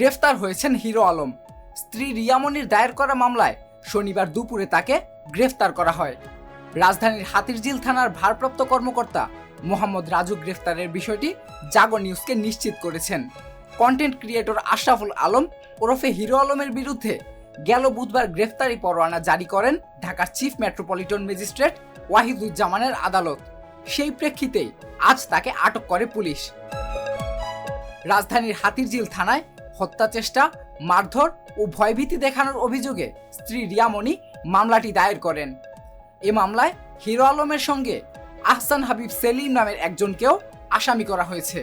গ্রেফতার হয়েছেন হিরো আলম। স্ত্রী রিয়ামনির দায়ের করা মামলায় শনিবার দুপুরে তাকে গ্রেফতার করা হয়। রাজধানীর হাতিরঝিল থানার ভারপ্রাপ্ত কর্মকর্তা মোহাম্মদ রাজু গ্রেফতারের বিষয়টি জাগো নিউজকে নিশ্চিত করেছেন। কন্টেন্ট ক্রিয়েটর আশরাফুল আলম ওরফে হিরো আলমের বিরুদ্ধে গেল বুধবার গ্রেফতারি পরোয়ানা জারি করেন ঢাকার চিফ মেট্রোপলিটন ম্যাজিস্ট্রেট ওয়াহিদুজ্জামানের আদালত। সেই প্রেক্ষিতেই আজ তাকে আটক করে পুলিশ। রাজধানীর হাতিরঝিল থানায় হত্যা চেষ্টা, মারধর ও ভয়ভীতি দেখানোর অভিযোগে স্ত্রী রিয়ামণি মামলাটি দায়ের করেন। এ মামলায় হিরো আলমের সঙ্গে আহসান হাবিব সেলিম নামের একজনকেও আসামি করা হয়েছে।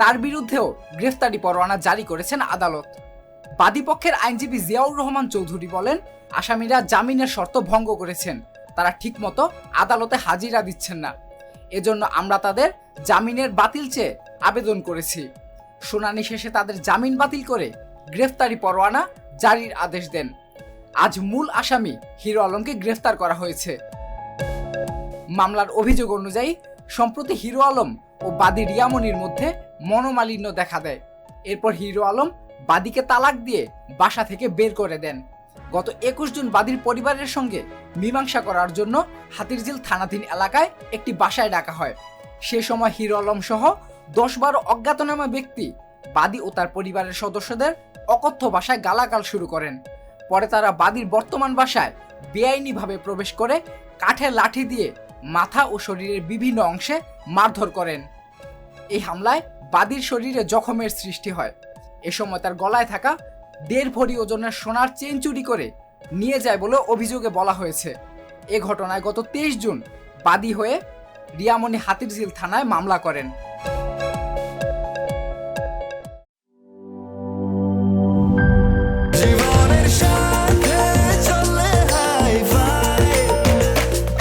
তার বিরুদ্ধেও গ্রেফতারি পরোয়ানা জারি করেছেন আদালত। বাদীপক্ষের আইনজীবী জিয়াউর রহমান চৌধুরী বলেন, আসামিরা জামিনের শর্ত ভঙ্গ করেছেন। তারা ঠিকমতো আদালতে হাজিরা দিচ্ছেন না। এজন্য আমরা তাদের জামিনের বাতিল চেয়ে আবেদন করেছি। শুনানি শেষে তাদের জামিন বাতিল করে গ্রেফতারি পরোয়ানা জারির আদেশ দেন। আজ মূল আসামি হিরো আলমকে গ্রেফতার করা হয়েছে। মামলার অভিযোগ অনুযায়ী, সম্প্রতি হিরো আলম ও বাদী রিয়ামনির মধ্যে মনোমালিন্য দেখা দেয়। এরপর হিরো আলম বাদীকে তালাক দিয়ে বাসা থেকে বের করে দেন। গত একুশ জুন বাদীর পরিবারের সঙ্গে মীমাংসা করার জন্য হাতিরঝিল থানাধীন এলাকায় একটি বাসায় ডাকা হয়। সে সময় হিরো আলম সহ দশ বারো অজ্ঞাতনামা ব্যক্তি, বাদী ও তার পরিবারের সদস্যদের অকথ্য ভাষায় গালাগাল শুরু করেন। পরে তারা বাদীর বর্তমান বাসায় বেআইনিভাবে প্রবেশ করে কাঠের লাঠি দিয়ে মাথা ও শরীরের বিভিন্ন অংশে মারধর করেন। এই হামলায় বাদীর শরীরে জখমের সৃষ্টি হয়। এ সময় তার গলায় থাকা দেড় ভরি ওজনের সোনার চেন চুরি করে নিয়ে যায় বলে অভিযোগে বলা হয়েছে। এ ঘটনায় গত তেইশ জুন বাদী হয়ে রিয়ামণি হাতিরঝিল থানায় মামলা করেন।